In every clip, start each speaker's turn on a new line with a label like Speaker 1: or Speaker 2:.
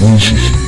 Speaker 1: Anjos.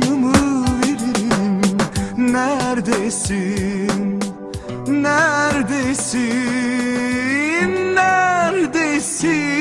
Speaker 1: Canımı veririm. Neredesin, neredesin, neredesin